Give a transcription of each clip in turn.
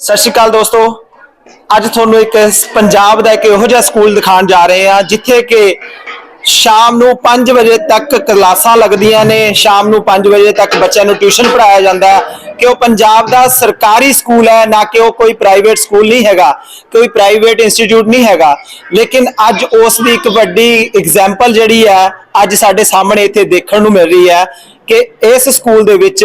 ਸਤਿ ਸ਼੍ਰੀ ਅਕਾਲ ਦੋਸਤੋ। ਅੱਜ ਤੁਹਾਨੂੰ ਇੱਕ ਪੰਜਾਬ ਦਾ ਇੱਕ ਇਹੋ ਜਿਹਾ ਸਕੂਲ ਦਿਖਾਉਣ ਜਾ ਰਹੇ ਹਾਂ, ਜਿੱਥੇ ਕਿ ਸ਼ਾਮ ਨੂੰ 5 ਵਜੇ ਤੱਕ ਕਲਾਸਾਂ ਲੱਗਦੀਆਂ ਨੇ। ਸ਼ਾਮ ਨੂੰ 5 ਵਜੇ ਤੱਕ ਬੱਚਿਆਂ ਨੂੰ ਟਿਊਸ਼ਨ ਪੜਾਇਆ ਜਾਂਦਾ ਹੈ ਕਿ ਉਹ ਪੰਜਾਬ ਦਾ ਸਰਕਾਰੀ ਸਕੂਲ ਹੈ, ਨਾ ਕਿ ਉਹ ਕੋਈ ਪ੍ਰਾਈਵੇਟ ਸਕੂਲ ਨਹੀਂ ਹੈਗਾ, ਕੋਈ ਪ੍ਰਾਈਵੇਟ ਇੰਸਟੀਚਿਊਟ ਨਹੀਂ ਹੈਗਾ। ਲੇਕਿਨ ਅੱਜ ਉਸ ਦੀ ਇੱਕ ਵੱਡੀ ਐਗਜ਼ਾਮਪਲ ਜਿਹੜੀ ਹੈ, ਅੱਜ ਸਾਡੇ ਸਾਹਮਣੇ ਇੱਥੇ ਦੇਖਣ ਨੂੰ ਮਿਲ ਰਹੀ ਹੈ ਕਿ ਇਸ ਸਕੂਲ ਦੇ ਵਿੱਚ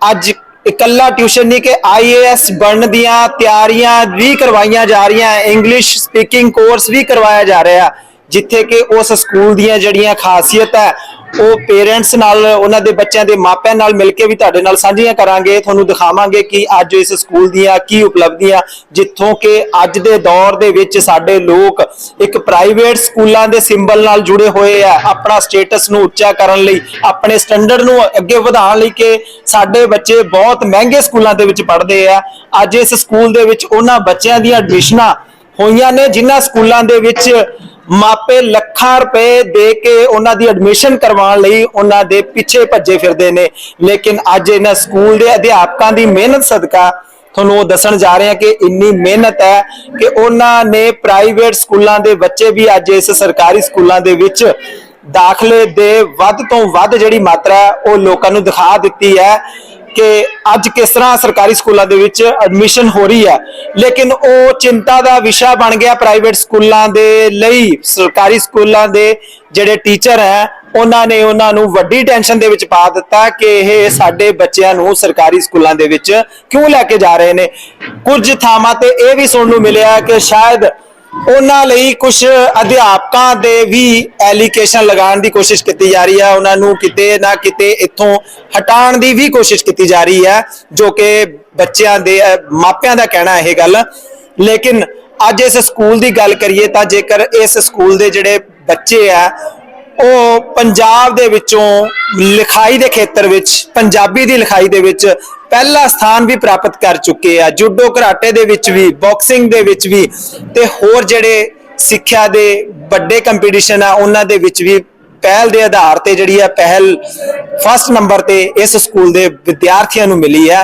ਅੱਜ ਇਕੱਲਾ ਟਿਊਸ਼ਨ ਨਹੀਂ ਕਿ ਆਈਏਐਸ ਬਣਨ ਦੀਆਂ ਤਿਆਰੀਆਂ ਵੀ ਕਰਵਾਈਆਂ ਜਾ ਰਹੀਆਂ ਇੰਗਲਿਸ਼ ਸਪੀਕਿੰਗ ਕੋਰਸ ਵੀ ਕਰਵਾਇਆ ਜਾ ਰਿਹਾ ਜਿੱਥੇ ਕਿ ਉਸ ਸਕੂਲ ਦੀਆਂ ਜਿਹੜੀਆਂ ਖਾਸੀਅਤ ਹੈ ਉਹ ਪੇਰੈਂਟਸ ਨਾਲ, ਉਹਨਾਂ ਦੇ ਬੱਚਿਆਂ ਦੇ ਮਾਪਿਆਂ ਨਾਲ ਮਿਲ ਕੇ ਵੀ ਤੁਹਾਡੇ ਨਾਲ ਸਾਂਝੀਆਂ ਕਰਾਂਗੇ, ਤੁਹਾਨੂੰ ਦਿਖਾਵਾਂਗੇ ਕਿ ਅੱਜ ਇਸ ਸਕੂਲ ਦੀਆਂ ਕੀ ਉਪਲਬਧੀਆਂ, ਜਿੱਥੋਂ ਕਿ ਅੱਜ ਦੇ ਦੌਰ ਦੇ ਵਿੱਚ ਸਾਡੇ ਲੋਕ ਇੱਕ ਪ੍ਰਾਈਵੇਟ ਸਕੂਲਾਂ ਦੇ ਸਿੰਬਲ ਨਾਲ ਜੁੜੇ ਹੋਏ ਆ, ਆਪਣਾ ਸਟੇਟਸ ਨੂੰ ਉੱਚਾ ਕਰਨ ਲਈ, ਆਪਣੇ ਸਟੈਂਡਰਡ ਨੂੰ ਅੱਗੇ ਵਧਾਉਣ ਲਈ ਕਿ ਸਾਡੇ ਬੱਚੇ ਬਹੁਤ ਮਹਿੰਗੇ ਸਕੂਲਾਂ ਦੇ ਵਿੱਚ ਪੜ੍ਹਦੇ ਆ। ਅੱਜ ਇਸ ਸਕੂਲ ਦੇ ਵਿੱਚ ਉਹਨਾਂ ਬੱਚਿਆਂ ਦੀਆਂ ਐਡਮਿਸ਼ਨਾਂ ਹੋਈਆਂ ਨੇ, ਜਿਨ੍ਹਾਂ ਸਕੂਲਾਂ ਦੇ ਵਿੱਚ ਮਾਪੇ ਲੱਖਾਂ ਰੁਪਏ ਦੇ ਕੇ ਉਹਨਾਂ ਦੀ ਐਡਮਿਸ਼ਨ ਕਰਵਾਉਣ ਲਈ ਉਹਨਾਂ ਦੇ ਪਿੱਛੇ ਭੱਜੇ ਫਿਰਦੇ ਨੇ। ਲੇਕਿਨ ਅੱਜ ਇਹਨਾਂ ਸਕੂਲ ਦੇ ਅਧਿਆਪਕਾਂ ਦੀ ਮਿਹਨਤ ਸਦਕਾ ਤੁਹਾਨੂੰ ਉਹ ਦੱਸਣ ਜਾ ਰਹੇ ਹਾਂ ਕਿ ਇੰਨੀ ਮਿਹਨਤ ਹੈ ਕਿ ਉਹਨਾਂ ਨੇ ਪ੍ਰਾਈਵੇਟ ਸਕੂਲਾਂ ਦੇ ਬੱਚੇ ਵੀ ਅੱਜ ਇਸ ਸਰਕਾਰੀ ਸਕੂਲਾਂ ਦੇ ਵਿੱਚ ਦਾਖਲੇ ਦੇ ਵੱਧ ਤੋਂ ਵੱਧ ਜਿਹੜੀ ਮਾਤਰਾ ਉਹ ਲੋਕਾਂ ਨੂੰ ਦਿਖਾ ਦਿੱਤੀ ਹੈ। ਕਿ ਅੱਜ ਕਿਸ ਤਰ੍ਹਾਂ ਸਰਕਾਰੀ ਸਕੂਲਾਂ ਦੇ ਵਿੱਚ ਐਡਮਿਸ਼ਨ ਹੋ ਰਹੀ ਹੈ। ਲੇਕਿਨ ਉਹ ਚਿੰਤਾ ਦਾ ਵਿਸ਼ਾ ਬਣ ਗਿਆ ਪ੍ਰਾਈਵੇਟ ਸਕੂਲਾਂ ਦੇ ਲਈ। ਸਰਕਾਰੀ ਸਕੂਲਾਂ ਦੇ ਜਿਹੜੇ ਟੀਚਰ ਹੈ, ਉਹਨਾਂ ਨੇ ਉਹਨਾਂ ਨੂੰ ਵੱਡੀ ਟੈਨਸ਼ਨ ਦੇ ਵਿੱਚ ਪਾ ਦਿੱਤਾ ਕਿ ਇਹ ਸਾਡੇ ਬੱਚਿਆਂ ਨੂੰ ਸਰਕਾਰੀ ਸਕੂਲਾਂ ਦੇ ਵਿੱਚ ਕਿਉਂ ਲੈ ਕੇ ਜਾ ਰਹੇ ਨੇ। ਕੁਝ ਥਾਵਾਂ ਤੇ ਇਹ ਵੀ ਸੁਣਨ ਨੂੰ ਮਿਲਿਆ ਕਿ ਸ਼ਾਇਦ ਉਹਨਾਂ ਲਈ ਕੁਝ ਅਧਿਆਪਕਾਂ ਦੇ ਵੀ ਐਲੀਕੇਸ਼ਨ ਲਗਾਉਣ ਦੀ ਕੋਸ਼ਿਸ਼ ਕੀਤੀ ਜਾ ਰਹੀ ਹੈ। ਉਹਨਾਂ ਨੂੰ ਕਿਤੇ ਨਾ ਕਿਤੇ ਇੱਥੋਂ ਹਟਾਉਣ ਦੀ ਵੀ ਕੋਸ਼ਿਸ਼ ਕੀਤੀ ਜਾ ਰਹੀ ਹੈ, ਜੋ ਕਿ ਬੱਚਿਆਂ ਦੇ ਮਾਪਿਆਂ ਦਾ ਕਹਿਣਾ ਇਹ ਗੱਲ। ਲੇਕਿਨ ਅੱਜ ਇਸ ਸਕੂਲ ਦੀ ਗੱਲ ਕਰੀਏ ਤਾਂ ਜੇਕਰ ਇਸ ਸਕੂਲ ਦੇ ਜਿਹੜੇ ਬੱਚੇ ਆ, ਉਹ ਪੰਜਾਬ ਦੇ ਵਿੱਚੋਂ ਲਿਖਾਈ ਦੇ ਖੇਤਰ ਵਿੱਚ, ਪੰਜਾਬੀ ਦੀ ਲਿਖਾਈ ਦੇ ਵਿੱਚ ਪਹਿਲਾ ਸਥਾਨ ਵੀ ਪ੍ਰਾਪਤ ਕਰ ਚੁੱਕੇ ਆ। ਜੂਡੋ ਕਰਾਟੇ ਦੇ ਵਿੱਚ ਵੀ ਬਾਕਸਿੰਗ ਦੇ ਵਿੱਚ ਵੀ ਤੇ ਹੋਰ ਜਿਹੜੇ ਸਿੱਖਿਆ ਦੇ ਵੱਡੇ ਕੰਪੀਟੀਸ਼ਨ ਆ, ਉਹਨਾਂ ਦੇ ਵਿੱਚ ਵੀ ਪਹਿਲ ਦੇ ਆਧਾਰ ਤੇ ਜਿਹੜੀ ਆ ਪਹਿਲ ਫਸਟ ਨੰਬਰ ਤੇ ਇਸ ਸਕੂਲ ਦੇ ਵਿਦਿਆਰਥੀਆਂ ਨੂੰ ਮਿਲੀ ਹੈ।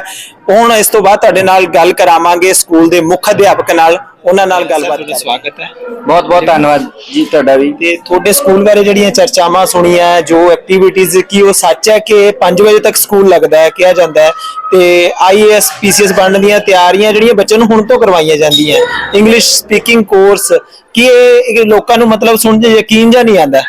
ਹੁਣ ਇਸ ਤੋਂ ਬਾਅਦ ਤੁਹਾਡੇ ਨਾਲ ਗੱਲ ਕਰਾਵਾਂਗੇ ਸਕੂਲ ਦੇ ਮੁੱਖ ਅਧਿਆਪਕ ਨਾਲ। ਉਹਨਾਂ ਨਾਲ ਗੱਲਬਾਤ ਕਰਾਂਗੇ। ਸਵਾਗਤ ਹੈ। ਬਹੁਤ ਬਹੁਤ ਧੰਨਵਾਦ ਜੀ ਤੁਹਾਡਾ ਵੀ। ਤੇ ਤੁਹਾਡੇ ਸਕੂਲ ਬਾਰੇ ਜਿਹੜੀਆਂ ਚਰਚਾਵਾਂ ਸੁਣੀਆਂ ਜੋ ਐਕਟੀਵਿਟੀਜ਼ ਕੀ ਉਹ ਸੱਚ ਹੈ ਕਿ 5 ਵਜੇ ਤੱਕ ਸਕੂਲ ਲੱਗਦਾ ਹੈ ਕਿਹਾ ਜਾਂਦਾ ਹੈ। ਤੇ ਆਈਐਸ ਪੀਸੀਐਸ ਬਣਨ ਦੀਆਂ ਤਿਆਰੀਆਂ ਜਿਹੜੀਆਂ ਬੱਚਿਆਂ ਨੂੰ ਹੁਣ ਤੋਂ ਕਰਵਾਈਆਂ ਜਾਂਦੀਆਂ। ਇੰਗਲਿਸ਼ ਸਪੀਕਿੰਗ ਕੋਰਸ ਕੀ ਇਹ ਲੋਕਾਂ ਨੂੰ ਮਤਲਬ ਸੁਣ ਕੇ ਯਕੀਨ ਜਾਂ ਨਹੀਂ ਆਂਦਾ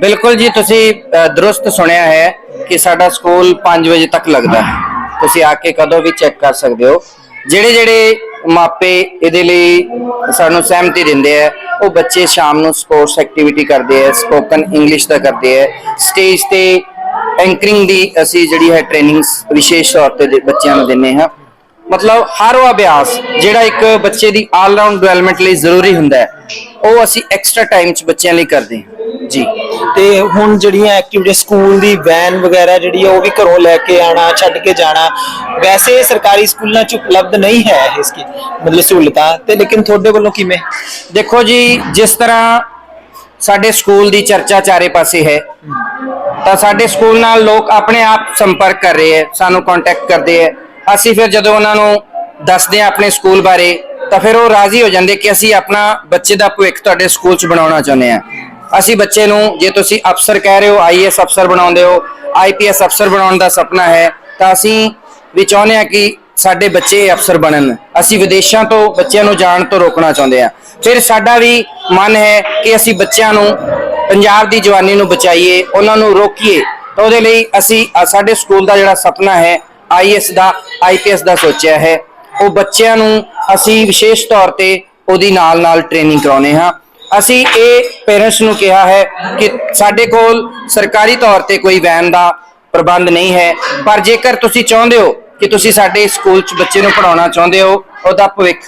ਬਿਲਕੁਲ ਜੀ, ਤੁਸੀਂ ਦਰੁਸਤ ਸੁਣਿਆ ਹੈ ਕਿ ਸਾਡਾ ਸਕੂਲ 5 ਵਜੇ ਤੱਕ ਲੱਗਦਾ ਹੈ। ਤੁਸੀਂ ਆ ਕੇ ਕਦੋਂ ਵੀ ਚੈੱਕ ਕਰ ਸਕਦੇ ਹੋ। ਜਿਹੜੇ ਜਿਹੜੇ ਮਾਪੇ ਇਹਦੇ ਲਈ ਸਾਨੂੰ ਸਹਿਮਤੀ ਦਿੰਦੇ ਆ ਉਹ ਬੱਚੇ ਸ਼ਾਮ ਨੂੰ ਸਪੋਰਟਸ ਐਕਟੀਵਿਟੀ ਕਰਦੇ ਆ ਸਪੋਕਨ ਇੰਗਲਿਸ਼ ਦਾ ਕਰਦੇ ਆ ਸਟੇਜ ਤੇ ਐਂਕਰਿੰਗ ਦੀ ਅਸੀਂ ਜਿਹੜੀ ਹੈ ਟ੍ਰੇਨਿੰਗਸ ਵਿਸ਼ੇਸ਼ ਤੌਰ ਤੇ ਦੇ- ਬੱਚਿਆਂ ਨੂੰ ਦਿੰਨੇ ਹਾਂ। ਮਤਲਬ ਹਰ ਉਹ ਅਭਿਆਸ ਜਿਹੜਾ ਇੱਕ ਬੱਚੇ ਦੀ ਆਲ ਰਾਊਂਡ ਡਿਵੈਲਪਮੈਂਟ ਲਈ ਜ਼ਰੂਰੀ ਹੁੰਦਾ ਹੈ, ਉਹ ਅਸੀਂ ਐਕਸਟਰਾ ਟਾਈਮ 'ਚ ਬੱਚਿਆਂ ਲਈ ਕਰਦੇ ਹਾਂ। ਜੀ। ਤੇ ਹੁਣ ਜਿਹੜੀਆਂ ਐਕਟੀਵਿਟੀ ਸਕੂਲ ਦੀ ਵੈਨ ਵਗੈਰਾ ਜਿਹੜੀ ਆ, ਉਹ ਵੀ ਘਰੋਂ ਲੈ ਕੇ ਆਣਾ ਛੱਡ ਕੇ ਜਾਣਾ। ਵੈਸੇ ਸਰਕਾਰੀ ਸਕੂਲਾਂ 'ਚ ਉਪਲਬਧ ਨਹੀਂ ਹੈ ਇਸकी ਮਤਲਬ ਸਹੂਲਤਾਂ। ਤੇ ਲੇਕਿਨ ਤੁਹਾਡੇ ਵੱਲੋਂ ਕਿਵੇਂ? ਦੇਖੋ ਜੀ, ਜਿਸ ਤਰ੍ਹਾਂ ਸਾਡੇ ਸਕੂਲ ਦੀ ਚਰਚਾ ਚਾਰੇ ਪਾਸੇ ਹੈ, ਤਾਂ ਸਾਡੇ ਸਕੂਲ ਨਾਲ ਲੋਕ ਆਪਣੇ ਆਪ ਸੰਪਰਕ ਕਰ ਰਹੇ ਹੈ, ਸਾਨੂੰ ਕੰਟੈਕਟ ਕਰਦੇ ਹੈ। ਅਸੀਂ ਫਿਰ ਜਦੋਂ ਉਹਨਾਂ ਨੂੰ ਦੱਸਦੇ ਹਾਂ ਆਪਣੇ ਸਕੂਲ ਬਾਰੇ, ਤਾਂ ਫਿਰ ਉਹ ਰਾਜ਼ੀ ਹੋ ਜਾਂਦੇ ਕਿ ਅਸੀਂ ਆਪਣਾ ਬੱਚੇ ਦਾ ਭਵਿੱਖ ਤੁਹਾਡੇ ਸਕੂਲ 'ਚ ਬਣਾਉਣਾ ਚਾਹੁੰਦੇ ਹਾਂ। ਅਸੀਂ ਬੱਚੇ ਨੂੰ, ਜੇ ਤੁਸੀਂ ਅਫਸਰ ਕਹਿ ਰਹੇ ਹੋ ਆਈਐਸ ਅਫਸਰ ਬਣਾਉਂਦੇ ਹੋ ਆਈਪੀਐਸ ਅਫਸਰ ਬਣਾਉਣ ਦਾ ਸੁਪਨਾ ਹੈ, ਤਾਂ ਅਸੀਂ ਵੀ ਚਾਹੁੰਦੇ ਹਾਂ ਕਿ ਸਾਡੇ ਬੱਚੇ ਅਫਸਰ ਬਣਨ। ਅਸੀਂ ਵਿਦੇਸ਼ਾਂ ਤੋਂ ਬੱਚਿਆਂ ਨੂੰ ਜਾਣ ਤੋਂ ਰੋਕਣਾ ਚਾਹੁੰਦੇ ਹਾਂ। ਫਿਰ ਸਾਡਾ ਵੀ ਮਨ ਹੈ ਕਿ ਅਸੀਂ ਬੱਚਿਆਂ ਨੂੰ, ਪੰਜਾਬ ਦੀ ਜਵਾਨੀ ਨੂੰ ਬਚਾਈਏ, ਉਹਨਾਂ ਨੂੰ ਰੋਕੀਏ। ਤਾਂ ਉਹਦੇ ਲਈ ਅਸੀਂ ਸਾਡੇ ਸਕੂਲ ਦਾ ਜਿਹੜਾ ਸੁਪਨਾ ਹੈ ਆਈਐਸ ਦਾ ਆਈਪੀਐਸ ਦਾ ਸੋਚਿਆ ਹੈ। ਉਹ ਬੱਚਿਆਂ ਨੂੰ ਅਸੀਂ ਵਿਸ਼ੇਸ਼ ਤੌਰ ਤੇ ਉਹਦੀ ਨਾਲ ਨਾਲ ਟ੍ਰੇਨਿੰਗ ਕਰਾਉਨੇ ਹਾਂ। ਅਸੀਂ ਇਹ ਪੇਰੈਂਟਸ ਨੂੰ ਕਿਹਾ ਹੈ ਕਿ ਸਾਡੇ ਕੋਲ ਸਰਕਾਰੀ ਤੌਰ ਤੇ ਕੋਈ ਵੈਨ ਦਾ ਪ੍ਰਬੰਧ ਨਹੀਂ ਹੈ, ਪਰ ਜੇਕਰ ਤੁਸੀਂ ਚਾਹੁੰਦੇ ਹੋ ਕਿ ਤੁਸੀਂ ਸਾਡੇ ਸਕੂਲ 'ਚ ਬੱਚੇ ਨੂੰ ਪੜਾਉਣਾ ਚਾਹੁੰਦੇ ਹੋ, ਉਹਦਾ ਭਵਿੱਖ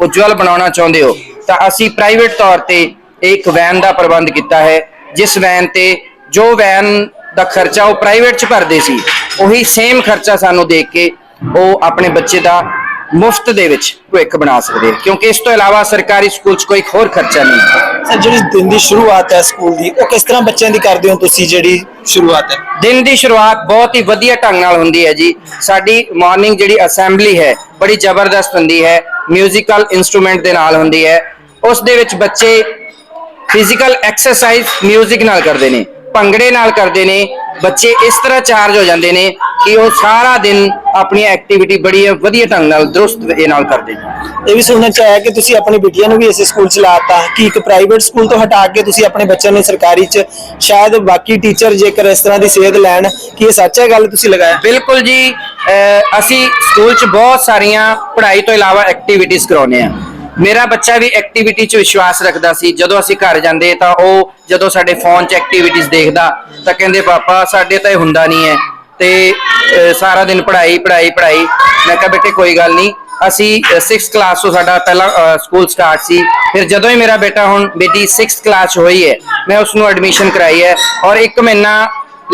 ਉਜਵਲ ਬਣਾਉਣਾ ਚਾਹੁੰਦੇ ਹੋ, ਤਾਂ ਅਸੀਂ ਪ੍ਰਾਈਵੇਟ ਤੌਰ ਤੇ ਇੱਕ ਵੈਨ ਦਾ ਪ੍ਰਬੰਧ ਕੀਤਾ ਹੈ, ਜਿਸ ਵੈਨ ਤੇ ਜੋ ਵੈਨ ਦਾ ਖਰਚਾ ਉਹ ਪ੍ਰਾਈਵੇਟ 'ਚ ਭਰਦੇ ਸੀ, ਉਹੀ ਸੇਮ ਖਰਚਾ ਸਾਨੂੰ ਦੇ ਕੇ ਉਹ ਆਪਣੇ ਬੱਚੇ ਦਾ ਮੁਫਤ ਦੇ ਵਿੱਚ ਭਵਿੱਖ ਬਣਾ ਸਕਦੇ ਕਿਉਂਕਿ ਇਸ ਤੋਂ ਇਲਾਵਾ ਸਰਕਾਰੀ ਸਕੂਲ 'ਚ ਕੋਈ ਹੋਰ ਖਰਚਾ ਨਹੀਂ। ਸਰ ਜਿਹੜੀ ਦਿਨ ਦੀ ਸ਼ੁਰੂਆਤ ਹੈ ਸਕੂਲ ਦੀ ਉਹ ਕਿਸ ਤਰ੍ਹਾਂ ਬੱਚਿਆਂ ਦੀ ਕਰਦੇ ਹੋ ਤੁਸੀਂ ਜਿਹੜੀ ਸ਼ੁਰੂਆਤ ਹੈ? ਦਿਨ ਦੀ ਸ਼ੁਰੂਆਤ ਬਹੁਤ ਹੀ ਵਧੀਆ ਢੰਗ ਨਾਲ ਹੁੰਦੀ ਹੈ ਜੀ। ਸਾਡੀ ਮਾਰਨਿੰਗ ਜਿਹੜੀ ਅਸੈਂਬਲੀ ਹੈ ਬੜੀ ਜ਼ਬਰਦਸਤ ਹੁੰਦੀ ਹੈ। ਮਿਊਜ਼ੀਕਲ ਇਨਸਟਰੂਮੈਂਟ ਦੇ ਨਾਲ ਹੁੰਦੀ ਹੈ। ਉਸ ਦੇ ਵਿੱਚ ਬੱਚੇ ਫਿਜ਼ੀਕਲ ਐਕਸਰਸਾਈਜ਼ 뮤직 ਨਾਲ ਕਰਦੇ ਨੇ ਭੰਗੜੇ ਨਾਲ ਕਰਦੇ ਨੇ। ਬੱਚੇ ਇਸ ਤਰ੍ਹਾਂ ਚਾਰਜ ਹੋ ਜਾਂਦੇ ਨੇ ਕਿ ਉਹ ਸਾਰਾ ਦਿਨ ਆਪਣੀ ਐਕਟੀਵਿਟੀ ਬੜੀ ਵਧੀਆ ਢੰਗ ਨਾਲ ਦਰੁਸਤ ਇਹ ਨਾਲ ਕਰਦੇ ਨੇ। ਇਹ ਵੀ ਸੁਣਨਾ ਚਾਹਿਆ ਕਿ ਤੁਸੀਂ ਆਪਣੀ ਬਿਟੀਆਂ ਨੂੰ ਵੀ ਇਸੇ ਸਕੂਲ ਚ ਲਾਤਾ ਕਿ ਇੱਕ ਪ੍ਰਾਈਵੇਟ ਸਕੂਲ ਤੋਂ ਹਟਾ ਕੇ ਤੁਸੀਂ ਆਪਣੇ ਬੱਚਿਆਂ ਨੂੰ ਸਰਕਾਰੀ ਚ ਸ਼ਾਇਦ ਬਾਕੀ ਟੀਚਰ ਜੇਕਰ ਇਸ ਤਰ੍ਹਾਂ ਦੀ ਸੇਧ ਲੈਣ ਕਿ ਇਹ ਸੱਚ ਹੈ ਗੱਲ ਤੁਸੀਂ ਲਗਾਇਆ? ਬਿਲਕੁਲ ਜੀ ਅਸੀਂ ਸਕੂਲ 'ਚ ਬਹੁਤ ਸਾਰੀਆਂ ਪੜ੍ਹਾਈ ਤੋਂ ਇਲਾਵਾ ਐਕਟੀਵਿਟੀਜ਼ ਕਰਾਉਂਦੇ ਆ ਮੇਰਾ ਬੱਚਾ ਵੀ ਐਕਟੀਵਿਟੀ 'ਚ ਵਿਸ਼ਵਾਸ ਰੱਖਦਾ ਸੀ ਜਦੋਂ ਅਸੀਂ ਘਰ ਜਾਂਦੇ ਤਾਂ ਉਹ ਜਦੋਂ ਸਾਡੇ ਫੋਨ 'ਚ ਐਕਟੀਵਿਟੀਜ਼ ਦੇਖਦਾ ਤਾਂ ਕਹਿੰਦੇ ਪਾਪਾ ਸਾਡੇ ਤਾਂ ਇਹ ਹੁੰਦਾ ਨਹੀਂ ਹੈ। ਤੇ ਸਾਰਾ ਦਿਨ ਪੜ੍ਹਾਈ ਪੜ੍ਹਾਈ ਪੜ੍ਹਾਈ। ਮੈਂ ਕਿਹਾ, ਬੇਟੇ, ਕੋਈ ਗੱਲ ਨਹੀਂ। ਅਸੀਂ 6th ਕਲਾਸ ਤੋਂ ਸਾਡਾ ਪਹਿਲਾ ਸਕੂਲ ਸਟਾਰਟ ਸੀ। ਫਿਰ ਜਦੋਂ ਹੀ ਮੇਰਾ ਬੇਟਾ ਹੁਣ ਬੇਟੀ 6th ਕਲਾਸ 'ਚ ਹੋਈ ਹੈ, ਮੈਂ ਉਸ ਨੂੰ ਐਡਮਿਸ਼ਨ ਕਰਾਈ ਹੈ। ਔਰ ਇੱਕ ਮਹੀਨਾ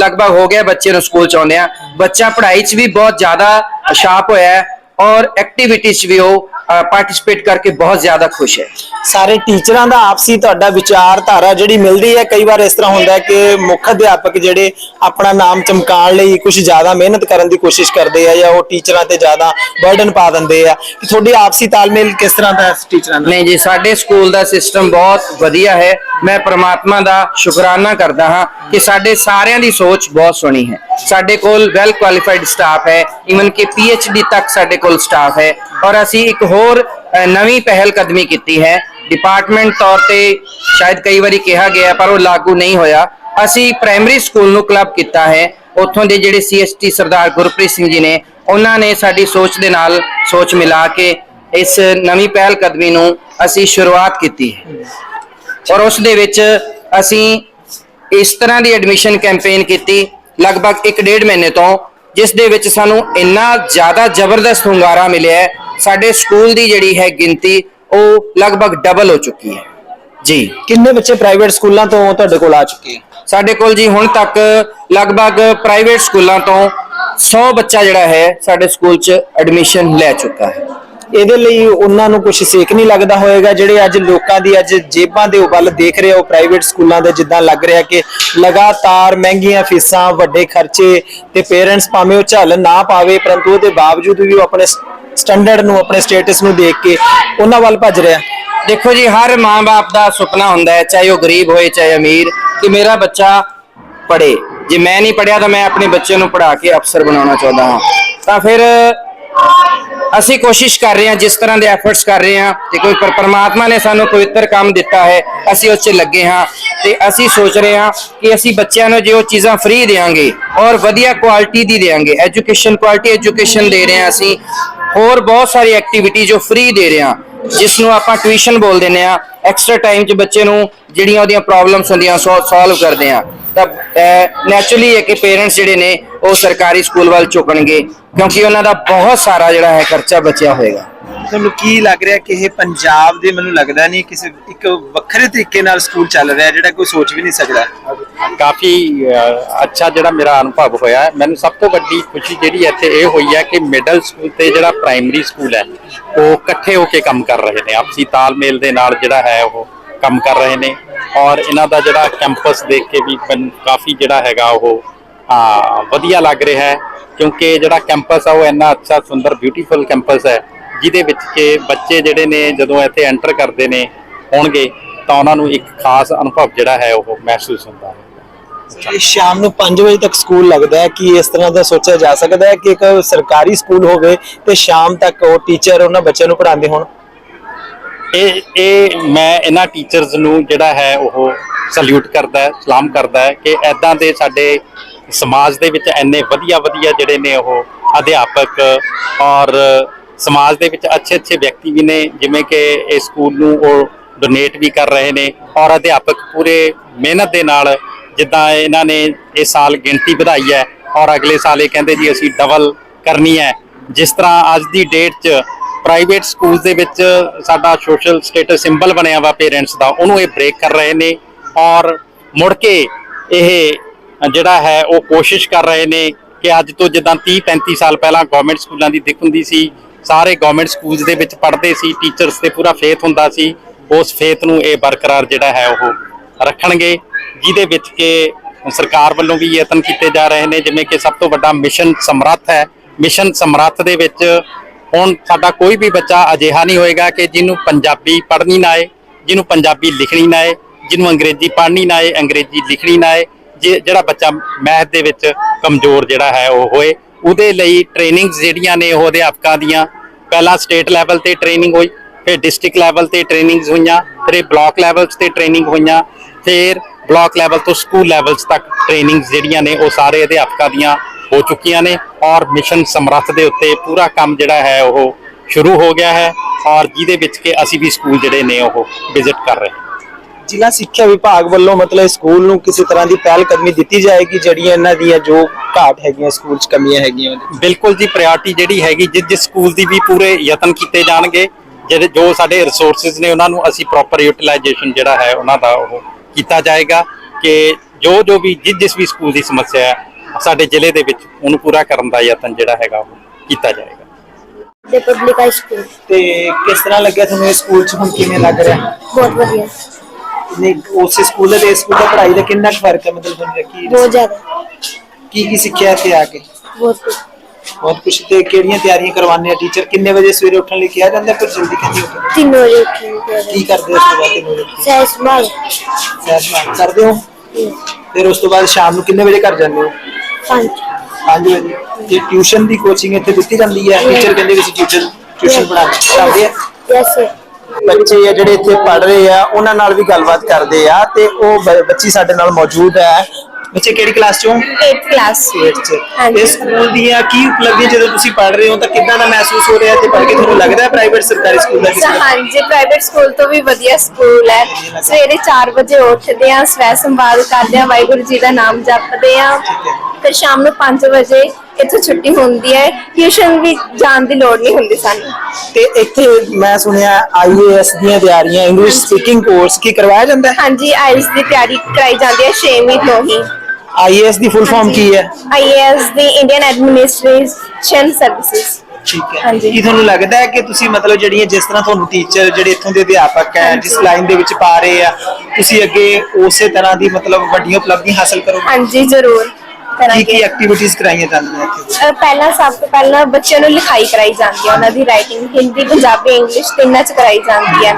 ਲਗਭਗ ਹੋ ਗਿਆ ਬੱਚੇ ਨੂੰ ਸਕੂਲ ਚ ਆਉਂਦੇ ਆ ਬੱਚਾ ਪੜ੍ਹਾਈ 'ਚ ਵੀ ਬਹੁਤ ਜ਼ਿਆਦਾ ਸ਼ਾਰਪ ਹੋਇਆ ਹੈ। ਔਰ ਐਕਟੀਵਿਟੀਜ਼ ਵੀ ਉਹ ਪਾਰਟਿਸਿਪੇਟ ਕਰਕੇ ਬਹੁਤ ਜ਼ਿਆਦਾ ਖੁਸ਼ ਹੈ। ਸਾਰੇ ਟੀਚਰਾਂ ਦਾ ਆਪਸੀ ਤੁਹਾਡਾ ਵਿਚਾਰਧਾਰਾ ਜਿਹੜੀ ਮਿਲਦੀ ਹੈ ਕਈ ਵਾਰ ਇਸ ਤਰ੍ਹਾਂ ਹੁੰਦਾ ਹੈ ਕਿ ਮੁੱਖ ਅਧਿਆਪਕ ਜਿਹੜੇ ਆਪਣਾ ਨਾਮ ਚਮਕਾਉਣ ਲਈ ਕੁਝ ਜ਼ਿਆਦਾ ਮਿਹਨਤ ਕਰਨ ਦੀ ਕੋਸ਼ਿਸ਼ ਕਰਦੇ ਆ ਜਾਂ ਉਹ ਟੀਚਰਾਂ ਤੇ ਜ਼ਿਆਦਾ ਬਰਡਨ ਪਾ ਦਿੰਦੇ ਆ। ਕਿ ਤੁਹਾਡੀ ਆਪਸੀ ਤਾਲਮੇਲ ਕਿਸ ਤਰ੍ਹਾਂ ਦਾ ਹੈ ਟੀਚਰਾਂ ਦਾ? ਨਹੀਂ ਜੀ ਸਾਡੇ ਸਕੂਲ ਦਾ ਸਿਸਟਮ ਬਹੁਤ ਵਧੀਆ ਹੈ। ਮੈਂ ਪ੍ਰਮਾਤਮਾ ਦਾ ਸ਼ੁਕਰਾਨਾ ਕਰਦਾ ਹਾਂ ਕਿ ਸਾਡੇ ਸਾਰਿਆਂ ਦੀ ਸੋਚ ਬਹੁਤ ਸੋਹਣੀ ਹੈ। ਸਾਡੇ ਕੋਲ ਵੈਲ ਕੁਆਲੀਫਾਈਡ ਸਟਾਫ ਹੈ। ਇਵਨ ਕਿ ਡੀ ਤੱਕ ਸਾਡੇ ਕੋਲ ਸਟਾਫ ਹੈ। ਔਰ ਅਸੀਂ ਇੱਕ ਹੋਰ ਨਵੀਂ ਪਹਿਲ ਕਦਮੀ ਕੀਤੀ ਹੈ। ਡਿਪਾਰਟਮੈਂਟ ਤੌਰ ਤੇ ਸ਼ਾਇਦ ਕਈ ਵਾਰੀ ਕਿਹਾ ਗਿਆ, ਪਰ ਉਹ ਲਾਗੂ ਨਹੀਂ ਹੋਇਆ। ਅਸੀਂ ਪ੍ਰਾਇਮਰੀ ਸਕੂਲ ਨੂੰ ਕਲੱਬ ਕੀਤਾ ਹੈ। ਉੱਥੋਂ ਦੇ ਜਿਹੜੇ ਸੀਐਸਟੀ ਸਰਦਾਰ ਗੁਰਪ੍ਰੀਤ ਸਿੰਘ ਜੀ ਨੇ, ਉਹਨਾਂ ਨੇ ਸਾਡੀ ਸੋਚ ਦੇ ਨਾਲ ਸੋਚ ਮਿਲਾ ਕੇ ਇਸ ਨਵੀਂ ਪਹਿਲ ਕਦਮੀ ਨੂੰ ਅਸੀਂ ਸ਼ੁਰੂਆਤ ਕੀਤੀ ਹੈ। ਔਰ ਉਸ ਦੇ ਵਿੱਚ ਅਸੀਂ ਇਸ ਤਰ੍ਹਾਂ ਦੀ ਐਡਮਿਸ਼ਨ ਕੈਂਪੇਨ ਕੀਤੀ, ਲਗਭਗ 1.5 ਮਹੀਨੇ ਤੋਂ ਜਿਸ ਦੇ ਵਿੱਚ ਸਾਨੂੰ ਇੰਨਾ ਜ਼ਿਆਦਾ ਜ਼ਬਰਦਸਤ ਹੁੰਗਾਰਾ ਮਿਲਿਆ ਹੈ ਸਾਡੇ ਸਕੂਲ ਦੀ ਜਿਹੜੀ ਹੈ ਗਿਣਤੀ ਉਹ ਲਗਭਗ ਡਬਲ ਹੋ ਚੁੱਕੀ ਹੈ। ਜੀ। ਕਿੰਨੇ ਬੱਚੇ ਪ੍ਰਾਈਵੇਟ ਸਕੂਲਾਂ ਤੋਂ ਤੁਹਾਡੇ ਕੋਲ ਆ ਚੁੱਕੇ ਆ ਸਾਡੇ ਕੋਲ ਜੀ ਹੁਣ ਤੱਕ ਲਗਭਗ ਪ੍ਰਾਈਵੇਟ ਸਕੂਲਾਂ ਤੋਂ 100 ਬੱਚਾ ਜਿਹੜਾ ਹੈ ਸਾਡੇ ਸਕੂਲ 'ਚ ਐਡਮਿਸ਼ਨ ਲੈ ਚੁੱਕਾ ਹੈ। ਇਹਦੇ ਲਈ ਉਹਨਾਂ ਨੂੰ ਕੁਝ ਸੇਕ ਨਹੀਂ ਲੱਗਦਾ ਹੋਏਗਾ, ਜਿਹੜੇ ਅੱਜ ਲੋਕਾਂ ਦੀ ਅੱਜ ਜੇਬਾਂ ਦੇ ਵੱਲ ਦੇਖ ਰਹੇ ਹੋ ਪ੍ਰਾਈਵੇਟ ਸਕੂਲਾਂ ਦੇ ਜਿੱਦਾਂ ਲੱਗ ਰਿਹਾ ਕਿ ਲਗਾਤਾਰ ਮਹਿੰਗੀਆਂ ਫੀਸਾਂ, ਵੱਡੇ ਖਰਚੇ ਤੇ ਪੇਰੈਂਟਸ ਭਾਵੇਂ ਉਹ ਝੱਲ ਨਾ ਪਾਵੇ, ਪਰੰਤੂ ਉਹਦੇ ਬਾਵਜੂਦ ਵੀ ਉਹ ਆਪਣੇ ਸਟੈਂਡਰਡ ਨੂੰ, ਆਪਣੇ ਸਟੇਟਸ ਨੂੰ ਦੇਖ ਕੇ ਉਹਨਾਂ ਵੱਲ ਭੱਜ ਰਿਹਾ। ਦੇਖੋ ਜੀ, ਹਰ ਮਾਂ-ਬਾਪ ਦਾ ਸੁਪਨਾ ਹੁੰਦਾ ਹੈ, ਚਾਹੇ ਉਹ ਗਰੀਬ ਹੋਏ, ਚਾਹੇ ਅਮੀਰ, ਕਿ ਮੇਰਾ ਬੱਚਾ ਪੜ੍ਹੇ। ਜੇ ਮੈਂ ਨਹੀਂ ਪੜਿਆ ਤਾਂ ਮੈਂ ਆਪਣੇ ਬੱਚੇ ਨੂੰ ਪੜ੍ਹਾ ਕੇ ਅਫਸਰ ਬਣਾਉਣਾ ਚਾਹੁੰਦਾ ਹਾਂ। ਤਾਂ ਫਿਰ ਅਸੀਂ ਕੋਸ਼ਿਸ਼ ਕਰ ਰਹੇ ਹਾਂ, ਜਿਸ ਤਰ੍ਹਾਂ ਦੇ ਐਫਰਟਸ ਕਰ ਰਹੇ ਹਾਂ, ਤੇ ਕੋਈ ਪਰਮਾਤਮਾ ਨੇ ਸਾਨੂੰ ਪਵਿੱਤਰ ਕੰਮ ਦਿੱਤਾ ਹੈ, ਅਸੀਂ ਉਸ 'ਚ ਲੱਗੇ ਹਾਂ ਤੇ ਅਸੀਂ ਸੋਚ ਰਹੇ ਹਾਂ ਕਿ ਅਸੀਂ ਬੱਚਿਆਂ ਨੂੰ ਜੇ ਉਹ ਚੀਜ਼ਾਂ ਫ੍ਰੀ ਦੇਵਾਂਗੇ ਔਰ ਵਧੀਆ ਕੁਆਲਿਟੀ ਦੀ ਦੇਵਾਂਗੇ ਐਜੂਕੇਸ਼ਨ ਕੁਆਲਿਟੀ ਐਜੂਕੇਸ਼ਨ ਦੇ ਰਹੇ ਹਾਂ ਅਸੀਂ। ਹੋਰ ਬਹੁਤ ਸਾਰੀ ਐਕਟੀਵਿਟੀ ਜੋ ਫ੍ਰੀ ਦੇ ਰਹੇ ਹਾਂ, ਜਿਸ ਨੂੰ ਆਪਾਂ ਟਿਊਸ਼ਨ ਬੋਲ ਦਿੰਦੇ ਆ ਐਕਸਟਰਾ ਟਾਈਮ 'ਚ ਬੱਚੇ ਨੂੰ ਜਿਹੜੀਆਂ ਉਹਦੀਆਂ ਪ੍ਰੋਬਲਮਸ ਹੁੰਦੀਆਂ ਸੋਲਵ ਕਰਦੇ ਆ ਤਾਂ ਨੈਚੁਰਲੀ ਹੈ ਕਿ ਪੇਰੈਂਟਸ ਜਿਹੜੇ ਨੇ, ਉਹ ਸਰਕਾਰੀ ਸਕੂਲ ਵੱਲ ਝੁਕਣਗੇ, ਕਿਉਂਕਿ ਉਹਨਾਂ ਦਾ ਬਹੁਤ ਸਾਰਾ ਜਿਹੜਾ ਹੈ ਖਰਚਾ ਬਚਿਆ ਹੋਏਗਾ। ਤੁਹਾਨੂੰ ਕੀ ਲੱਗ ਰਿਹਾ ਕਿ ਇਹ ਪੰਜਾਬ ਦੇ ਮੈਨੂੰ ਲੱਗਦਾ ਨਹੀਂ ਕਿਸੇ ਇੱਕ ਵੱਖਰੇ ਤਰੀਕੇ ਨਾਲ ਸਕੂਲ ਚੱਲ ਰਿਹਾ, ਜਿਹੜਾ ਕੋਈ ਸੋਚ ਵੀ ਨਹੀਂ ਸਕਦਾ? ਕਾਫੀ ਅੱਛਾ ਜਿਹੜਾ ਮੇਰਾ ਅਨੁਭਵ ਹੋਇਆ ਮੈਨੂੰ ਸਭ ਤੋਂ ਵੱਡੀ ਖੁਸ਼ੀ ਜਿਹੜੀ ਇੱਥੇ ਇਹ ਹੋਈ ਹੈ ਕਿ ਮਿਡਲ ਸਕੂਲ ਤੇ ਜਿਹੜਾ ਪ੍ਰਾਇਮਰੀ ਸਕੂਲ ਹੈ, ਉਹ ਇਕੱਠੇ ਹੋ ਕੇ ਕੰਮ ਕਰ ਰਹੇ ਨੇ। ਆਪਸੀ ਤਾਲਮੇਲ ਦੇ ਨਾਲ ਜਿਹੜਾ ਹੈ ਉਹ ਕੰਮ ਕਰ ਰਹੇ ਨੇ। ਔਰ ਇਹਨਾਂ ਦਾ ਜਿਹੜਾ ਕੈਂਪਸ ਦੇਖ ਕੇ ਵੀ ਮੈਨੂੰ ਕਾਫੀ ਜਿਹੜਾ ਹੈਗਾ ਉਹ ਵਧੀਆ ਲੱਗ ਰਿਹਾ ਹੈ। ਕਿਉਂਕਿ ਜਿਹੜਾ ਕੈਂਪਸ ਆ, ਉਹ ਇੰਨਾ ਅੱਛਾ, ਸੁੰਦਰ ਬਿਊਟੀਫੁਲ ਕੈਂਪਸ ਹੈ। ਜਿਹਦੇ ਵਿੱਚ ਕਿ ਬੱਚੇ ਜਿਹੜੇ ਨੇ ਜਦੋਂ ਇੱਥੇ ਐਂਟਰ ਕਰਦੇ ਨੇ ਹੋਣਗੇ ਤਾਂ ਉਹਨਾਂ ਨੂੰ ਇੱਕ ਖਾਸ ਅਨੁਭਵ ਜਿਹੜਾ ਹੈ ਉਹ ਮਹਿਸੂਸ ਹੁੰਦਾ ਹੈ। ਇਹ ਸ਼ਾਮ ਨੂੰ 5 ਵਜੇ ਤੱਕ ਸਕੂਲ ਲੱਗਦਾ ਹੈ ਕਿ ਇਸ ਤਰ੍ਹਾਂ ਦਾ ਸੋਚਿਆ ਜਾ ਸਕਦਾ ਹੈ ਕਿ ਇੱਕ ਸਰਕਾਰੀ ਸਕੂਲ ਹੋਵੇ ਤੇ ਸ਼ਾਮ ਤੱਕ ਉਹ ਟੀਚਰ ਉਹਨਾਂ ਬੱਚਿਆਂ ਨੂੰ ਪੜ੍ਹਾਉਂਦੇ ਹੋਣ? ਇਹ ਇਹ ਮੈਂ ਇਹਨਾਂ ਟੀਚਰਸ ਨੂੰ ਜਿਹੜਾ ਹੈ ਉਹ ਸਲੂਟ ਕਰਦਾ ਹੈ ਸਲਾਮ ਕਰਦਾ ਹੈ ਕਿ ਐਦਾਂ ਦੇ ਸਾਡੇ ਸਮਾਜ ਦੇ ਵਿੱਚ ਇੰਨੇ ਵਧੀਆ ਵਧੀਆ ਜਿਹੜੇ ਨੇ ਉਹ ਅਧਿਆਪਕ ਔਰ ਸਮਾਜ ਦੇ ਵਿੱਚ ਅੱਛੇ ਅੱਛੇ ਵਿਅਕਤੀ ਵੀ ਨੇ, ਜਿਵੇਂ ਕਿ ਇਹ ਸਕੂਲ ਨੂੰ ਉਹ ਡੋਨੇਟ ਵੀ ਕਰ ਰਹੇ ਨੇ ਔਰ ਅਧਿਆਪਕ ਪੂਰੇ ਮਿਹਨਤ ਦੇ ਨਾਲ ਜਿੱਦਾਂ ਇਹਨਾਂ ਨੇ ਇਸ ਸਾਲ ਗਿਣਤੀ ਵਧਾਈ ਹੈ ਔਰ ਅਗਲੇ ਸਾਲ ਇਹ ਕਹਿੰਦੇ ਜੀ ਅਸੀਂ ਡਬਲ ਕਰਨੀ ਹੈ। ਜਿਸ ਤਰ੍ਹਾਂ ਅੱਜ ਦੀ ਡੇਟ 'ਚ ਪ੍ਰਾਈਵੇਟ ਸਕੂਲ ਦੇ ਵਿੱਚ ਸਾਡਾ ਸੋਸ਼ਲ ਸਟੇਟਸ ਸਿੰਬਲ ਬਣਿਆ ਵਾ ਪੇਰੈਂਟਸ ਦਾ, ਉਹਨੂੰ ਇਹ ਬ੍ਰੇਕ ਕਰ ਰਹੇ ਨੇ ਔਰ ਮੁੜ ਕੇ ਇਹ ਜਿਹੜਾ ਹੈ ਉਹ ਕੋਸ਼ਿਸ਼ ਕਰ ਰਹੇ ਨੇ ਕਿ ਅੱਜ ਤੋਂ ਜਿੱਦਾਂ 30 35 ਸਾਲ ਪਹਿਲਾਂ ਗਵਰਨਮੈਂਟ ਸਕੂਲਾਂ ਦੀ ਦਿੱਖ ਹੁੰਦੀ ਸੀ ਸਾਰੇ ਗਵਰਨਮੈਂਟ ਸਕੂਲਸ ਦੇ ਵਿੱਚ ਪੜ੍ਹਦੇ ਸੀ ਟੀਚਰਸ ਤੇ ਪੂਰਾ ਫੇਥ ਹੁੰਦਾ ਸੀ, ਉਸ ਫੇਥ ਨੂੰ ਇਹ ਬਰਕਰਾਰ ਜਿਹੜਾ ਹੈ ਉਹ ਰੱਖਣਗੇ, ਜਿਹਦੇ ਵਿੱਚ ਕਿ ਸਰਕਾਰ ਵੱਲੋਂ ਵੀ ਯਤਨ ਕੀਤੇ ਜਾ ਰਹੇ ਨੇ, ਜਿਵੇਂ ਕਿ ਸਭ ਤੋਂ ਵੱਡਾ ਮਿਸ਼ਨ ਸਮਰੱਥ ਹੈ। ਮਿਸ਼ਨ ਸਮਰੱਥ ਦੇ ਵਿੱਚ ਹੁਣ ਸਾਡਾ ਕੋਈ ਵੀ ਬੱਚਾ ਅਜਿਹਾ ਨਹੀਂ ਹੋਏਗਾ ਕਿ ਜਿਹਨੂੰ ਪੰਜਾਬੀ ਪੜ੍ਹਨੀ ਨਾ ਆਏ, ਜਿਹਨੂੰ ਪੰਜਾਬੀ ਲਿਖਣੀ ਨਾ ਆਏ, ਜਿਹਨੂੰ ਅੰਗਰੇਜ਼ੀ ਪੜ੍ਹਨੀ ਨਾ ਆਏ, ਅੰਗਰੇਜ਼ੀ ਲਿਖਣੀ ਨਾ ਆਏ, ਜੇ ਜਿਹੜਾ ਬੱਚਾ ਮੈਥ ਦੇ ਵਿੱਚ ਕਮਜ਼ੋਰ ਜਿਹੜਾ ਹੈ ਉਹ ਹੋਏ ਉਹਦੇ ਲਈ ਟ੍ਰੇਨਿੰਗਸ ਜਿਹੜੀਆਂ ਨੇ ਉਹ ਅਧਿਆਪਕਾਂ ਦੀਆਂ, ਪਹਿਲਾਂ ਸਟੇਟ ਲੈਵਲ ਤੇ ਟ੍ਰੇਨਿੰਗ ਹੋਈ, ਫਿਰ ਡਿਸਟ੍ਰਿਕਟ ਲੈਵਲ ਤੇ ਟ੍ਰੇਨਿੰਗਸ ਹੋਈਆਂ, ਫਿਰ ਬਲਾਕ ਲੈਵਲਸ ਤੇ ਟ੍ਰੇਨਿੰਗ ਹੋਈਆਂ, ਫਿਰ ਬਲਾਕ ਲੈਵਲ ਤੋਂ ਸਕੂਲ ਲੈਵਲਸ ਤੱਕ ਟ੍ਰੇਨਿੰਗਸ ਜਿਹੜੀਆਂ ਨੇ ਉਹ ਸਾਰੇ ਅਧਿਆਪਕਾਂ ਦੀਆਂ ਹੋ ਚੁੱਕੀਆਂ ਨੇ ਔਰ ਮਿਸ਼ਨ ਸਮਰੱਥ ਦੇ ਉੱਤੇ ਪੂਰਾ ਕੰਮ ਜਿਹੜਾ ਹੈ ਉਹ ਸ਼ੁਰੂ ਹੋ ਗਿਆ ਹੈ ਔਰ ਜਿਹਦੇ ਵਿੱਚ ਕਿ ਅਸੀਂ ਵੀ ਸਕੂਲ ਜਿਹੜੇ ਨੇ ਉਹ ਵਿਜ਼ਿਟ ਕਰ ਰਹੇ ਹਾਂ। ਜ਼ਿਲ੍ਹਾ ਸਿੱਖਿਆ ਵਿਭਾਗ ਵੱਲੋਂ ਮਤਲਬ ਸਕੂਲ ਨੂੰ ਕਿਸੇ ਤਰ੍ਹਾਂ ਦੀ ਪਹਿਲ ਕਦਮੀ ਦਿੱਤੀ ਜਾਏਗੀ ਜਿਹੜੀਆਂ ਇਹਨਾਂ ਦੀਆਂ ਜੋ ਘਾਟ ਹੈਗੀਆਂ ਸਕੂਲ 'ਚ ਕਮੀਆਂ ਹੈਗੀਆਂ ਬਿਲਕੁਲ ਜੀ ਪ੍ਰਾਇੋਰਟੀ ਜਿਹੜੀ ਹੈਗੀ ਜਿਸ ਜਿਸ ਸਕੂਲ ਦੀ ਵੀ ਪੂਰੇ ਯਤਨ ਕੀਤੇ ਜਾਣਗੇ ਜਿਹੜੇ ਜੋ ਸਾਡੇ ਰਿਸੋਰਸਸ ਨੇ ਉਹਨਾਂ ਨੂੰ ਅਸੀਂ ਪ੍ਰੋਪਰ ਯੂਟਿਲਾਈਜੇਸ਼ਨ ਜਿਹੜਾ ਹੈ ਉਹਨਾਂ ਦਾ ਉਹ ਕੀਤਾ ਜਾਏਗਾ ਕਿ ਜੋ ਜੋ ਵੀ ਜਿਸ ਜਿਸ ਵੀ ਸਕੂਲ ਦੀ ਸਮੱਸਿਆ ਹੈ ਸਾਡੇ ਜ਼ਿਲ੍ਹੇ ਦੇ ਵਿੱਚ ਉਹਨੂੰ ਪੂਰਾ ਕਰਨ ਦਾ ਯਤਨ ਜਿਹੜਾ ਹੈਗਾ ਉਹ ਕੀਤਾ ਜਾਏਗਾ। ਦੇ ਪਬਲਿਕ ਹਾਈ ਸਕੂਲ ਤੇ ਕਿਸ ਤਰ੍ਹਾਂ ਲੱਗਿਆ ਤੁਹਾਨੂੰ ਇਹ ਸਕੂਲ 'ਚ ਹੁਣ ਕਿਵੇਂ ਲੱਗ ਰਿਹਾ? ਬਹੁਤ ਵਧੀਆ। ਨਹੀਂ ਉਸੇ ਸਕੂਲ ਦੇ ਸਕੂਲ ਦਾ ਪੜ੍ਹਾਈ ਦਾ ਕਿੰਨਾ ਕੁ ਫ਼ਰਕ ਹੈ? ਮਤਲਬ ਤੁਹਾਨੂੰ ਕੀ ਬਹੁਤ ਜ਼ਿਆਦਾ। ਕੀ ਕੀ ਸਿੱਖਿਆ ਇੱਥੇ ਆ ਕੇ? ਬਹੁਤ ਕੁਛ। ਬਹੁਤ ਕੁਛ ਤੇ ਕਿਹੜੀਆਂ ਤਿਆਰੀਆਂ ਕਰਵਾਉਂਦੇ ਆ ਟੀਚਰ ਕਿੰਨੇ ਵਜੇ ਸਵੇਰੇ ਉੱਠਣ ਲਈ ਕਿਹਾ ਜਾਂਦਾ ਪਰ ਜਲਦੀ ਕਹਿੰਦੇ ਉੱਠੋ ਤਿੰਨ ਵਜੇ ਉੱਠੇ ਕੀ ਕਰਦੇ ਹੋ ਉਸ ਤੋਂ ਬਾਅਦ ਤਿੰਨ ਵਜੇ? ਉੱਠ? ਸਹਿ ਸੰਭਾਲ। ਸੈਰ ਸਮਾਨ ਕਰਦੇ ਹੋ? ਫਿਰ ਉਸ ਤੋਂ ਬਾਅਦ ਸ਼ਾਮ ਨੂੰ ਕਿੰਨੇ ਵਜੇ ਘਰ ਜਾਂਦੇ ਹੋ? ਪੰਜ। 5 ਵਜੇ। ਤੇ ਟਿਊਸ਼ਨ ਦੀ ਕੋਚਿੰਗ ਇੱਥੇ ਦਿੱਤੀ ਜਾਂਦੀ ਹੈ? ਟੀਚਰ ਕਹਿੰਦੇ ਵੀ ਅਸੀਂ ਟਿਊਸ਼ਨ ਟਿਊਸ਼ਨ ਪੜ੍ਹਾਉਂਦੇ ਆ। ਯੈਸ ਬੱਚੇ ਆ ਜਿਹੜੇ ਇੱਥੇ ਪੜ ਰਹੇ ਆ ਉਹਨਾਂ ਨਾਲ ਵੀ ਗੱਲਬਾਤ ਕਰਦੇ ਆ ਤੇ ਉਹ ਬ- ਬੱਚੀ ਸਾਡੇ ਨਾਲ ਮੌਜੂਦ ਹੈ। ਬੱਚੇ ਕਿਹੜੀ ਕਲਾਸ ਚੋਂ? 8th ਕਲਾਸ 8th ਚ। ਹਾਂਜੀ। ਇਸ ਸਕੂਲ ਦੀਆਂ ਕੀ ਉਪਲਬਧੀਆਂ ਜਦੋਂ ਤੁਸੀਂ ਪੜ ਰਹੇ ਹੋ ਤਾਂ ਕਿੱਦਾਂ ਦਾ ਮਹਿਸੂਸ ਹੋ ਰਿਹਾ ਤੇ ਪੜ ਕੇ ਤੁਹਾਨੂੰ ਲੱਗਦਾ ਹੈ ਪ੍ਰਾਈਵੇਟ ਸਰਕਾਰੀ ਸਕੂਲ ਦਾ ਕਿਸੇ ਹਾਂਜੀ ਪ੍ਰਾਈਵੇਟ ਸਕੂਲ ਤੋਂ ਵੀ ਵਧੀਆ ਸਕੂਲ ਹੈ। ਸਵੇਰੇ 4 ਵਜੇ ਉੱਠਦੇ ਆ ਸਵੈ ਸੰਭਾਲ ਕਰਦੇ ਆ ਵਾਹਿਗੁਰੂ ਜੀ ਦਾ ਨਾਮ ਜਪਦੇ ਆ ਫਿਰ ਸ਼ਾਮ ਨੂੰ 5 ਵਜੇ ਇੱਥੋਂ ਛੁੱਟੀ ਹੁੰਦੀ ਹੈ ਟਿਊਸ਼ਨ ਵੀ ਜਾਣ ਦੀ ਲੋੜ ਨਹੀਂ ਹੁੰਦੀ ਸਾਨੂੰ। ਤੇ ਇੱਥੇ ਮੈਂ ਸੁਣਿਆ ਆਈਏਐਸ ਦੀਆਂ ਤਿਆਰੀਆਂ ਇੰਗਲਿਸ਼ ਸਪੀਕਿੰਗ ਕੋਰਸ ਕੀ ਕਰਵਾਇਆ ਜਾਂਦਾ ਹੈ? ਹਾਂਜੀ ਆਇਲਸ ਦੀ ਤਿਆਰੀ ਕਰਾਈ ਜਾਂਦੀ ਹੈ 6ਵੀਂ ਤੋਂ ਹੀ। ਆਈਏਐਸ ਦੀ ਫੁੱਲ ਫਾਰਮ ਕੀ ਹੈ? ਆਈਏਐਸ ਦੀ ਇੰਡੀਅਨ ਐਡਮਿਨਿਸਟ੍ਰੇਸ਼ਨ ਸਰਵਿਸਿਜ਼ ਠੀਕ ਹੈ। ਹਾਂਜੀ। ਕੀ ਤੁਹਾਨੂੰ ਲੱਗਦਾ ਹੈ ਕਿ ਤੁਸੀਂ ਮਤਲਬ ਜਿਹੜੀਆਂ ਜਿਸ ਤਰ੍ਹਾਂ ਤੁਹਾਨੂੰ ਟੀਚਰ ਜਿਹੜੇ ਇੱਥੋਂ ਦੇ ਅਧਿਆਪਕ ਹੈ ਜਿਸ ਲਾਈਨ ਦੇ ਵਿੱਚ ਪਾ ਰਹੇ ਆ ਤੁਸੀਂ ਅੱਗੇ ਉਸੇ ਤਰ੍ਹਾਂ ਦੀ ਮਤਲਬ ਵੱਡੀਆਂ ਉਪਲਬਧੀਆਂ ਹਾਸਲ ਕਰੋਗੇ? ਹਾਂਜੀ ਜ਼ਰੂਰ। ਕੀ ਕੀ ਕਰਾਂਗੇ ਐਕਟੀਵਿਟੀਜ਼ ਕਰਾਈਆਂ ਜਾਂਦੀਆਂ ਇੱਥੇ? ਅਹ ਪਹਿਲਾਂ ਸਭ ਤੋਂ ਪਹਿਲਾਂ ਬੱਚਿਆਂ ਨੂੰ ਲਿਖਾਈ ਕਰਾਈ ਜਾਂਦੀ ਹੈ ਉਹਨਾਂ ਦੀ ਰਾਈਟਿੰਗ ਹਿੰਦੀ ਪੰਜਾਬੀ ਇੰਗਲਿਸ਼ ਤਿੰਨਾਂ ਚ ਕਰਾਈ ਜਾਂਦੀ ਹੈ